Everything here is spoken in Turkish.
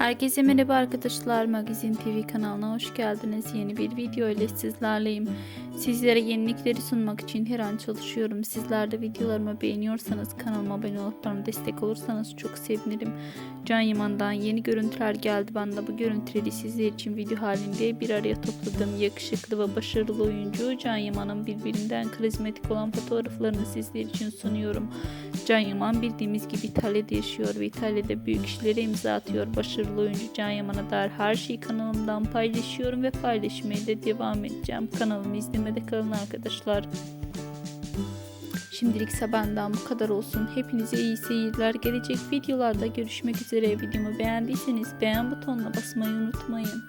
Herkese merhaba arkadaşlar. Magazin TV kanalına hoş geldiniz. Yeni bir video ile sizlerleyim. Sizlere yenilikleri sunmak için her an çalışıyorum. Sizler de videolarımı beğeniyorsanız kanalıma abone olup bana destek olursanız çok sevinirim. Can Yaman'dan yeni görüntüler geldi. Ben de bu görüntüleri sizler için video halinde bir araya topladım. Yakışıklı ve başarılı oyuncu Can Yaman'ın birbirinden karizmatik olan fotoğraflarını sizler için sunuyorum. Can Yaman bildiğimiz gibi İtalya'da yaşıyor ve İtalya'da büyük işlere imza atıyor. Başarılı oyuncu Can Yaman'a dair her şeyi kanalımdan paylaşıyorum ve paylaşmaya da devam edeceğim. Kanalımı izlemede kalın arkadaşlar. Şimdilik ise benden bu kadar olsun. Hepinize iyi seyirler. Gelecek videolarda görüşmek üzere. Videomu beğendiyseniz beğen butonuna basmayı unutmayın.